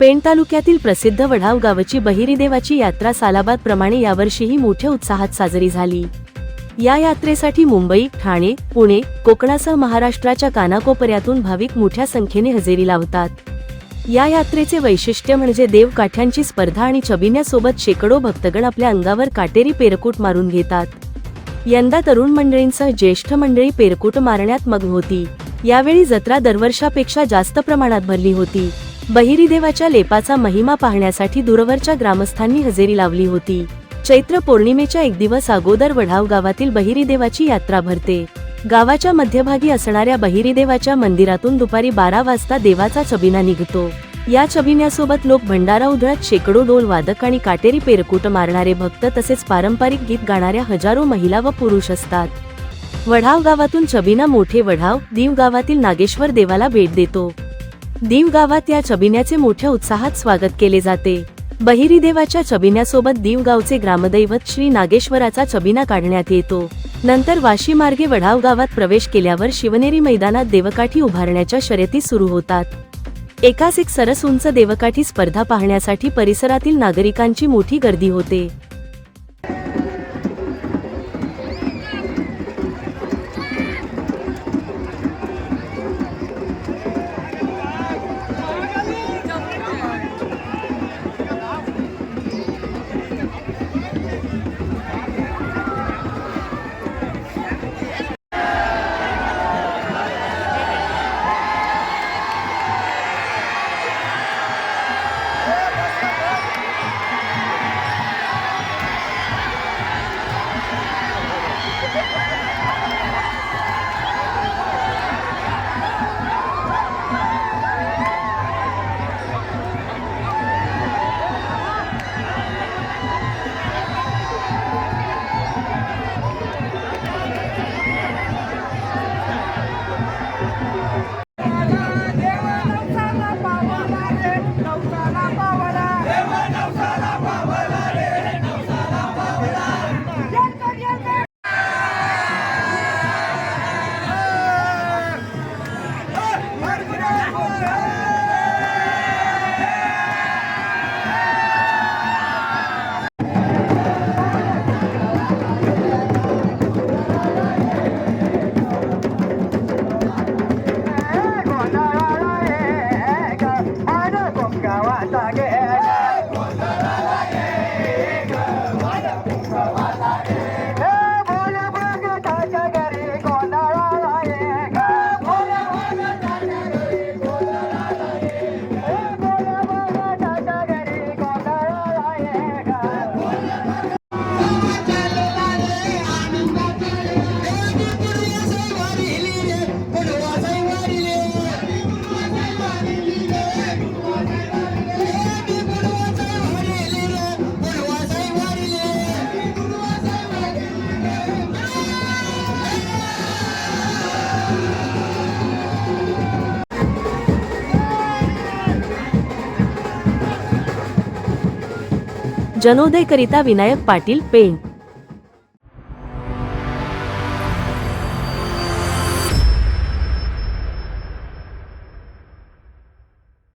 पेण तालुक्यातील प्रसिद्ध वढाव गावची बहिरी देवाची यात्रा सालाबाद प्रमाणे यावर्षीही मोठ्या उत्साहात साजरी झाली. या यात्रेसाठी मुंबई ठाणे पुणे कोकणासह महाराष्ट्राच्या कानाकोपऱ्यातून भाविक मोठ्या संख्येने हजेरी लावतात. या यात्रेचे वैशिष्ट्य म्हणजे देवकाठ्यांची स्पर्धा आणि छबिन्यासोबत शेकडो भक्तगण आपल्या अंगावर काटेरी पेरकूट मारून घेतात. यंदा तरुण मंडळींसह ज्येष्ठ मंडळी पेरकूट मारण्यात मग्न होती. यावेळी जत्रा दरवर्षापेक्षा जास्त प्रमाणात भरली होती. बहिरी देवाच्या लेपाचा महिमा पाहण्यासाठी दूरवरच्या ग्रामस्थांनी हजेरी लावली होती. चैत्र पौर्णिमेच्या एक दिवस अगोदर वढाव गावातील बहिरी देवाची यात्रा भरते. गावाच्या मध्यभागी असणाऱ्या बहिरी देवाच्या मंदिरातून दुपारी बारा वाजता देवाचा चबिना निघतो. या चबिन्यासोबत लोक भंडारा उधळत शेकडो डोल वादक आणि काटेरी पेरकूट मारणारे भक्त तसेच पारंपरिक गीत गाणाऱ्या हजारो महिला व पुरुष असतात. वढाव गावातून चबिना मोठे वढाव दीव गावातील नागेश्वर देवाला भेट देतो. दीव गावात या चबिन्याचे मोठ्या उत्साहात स्वागत केले जाते. बहिरी देवाच्या चबिन्यासोबत दीव गावचे ग्रामदैवत श्री नागेश्वराचा चबिना काढण्यात येतो. नंतर वाशी मार्गे वढाव गावात प्रवेश केल्यावर शिवनेरी मैदानात देवकाठी उभारण्याच्या शर्यती सुरू होतात. एकास एक सरस उंच देवकाठी स्पर्धा पाहण्यासाठी परिसरातील नागरिकांची मोठी गर्दी होते. जनोदय करिता विनायक पाटील पेंट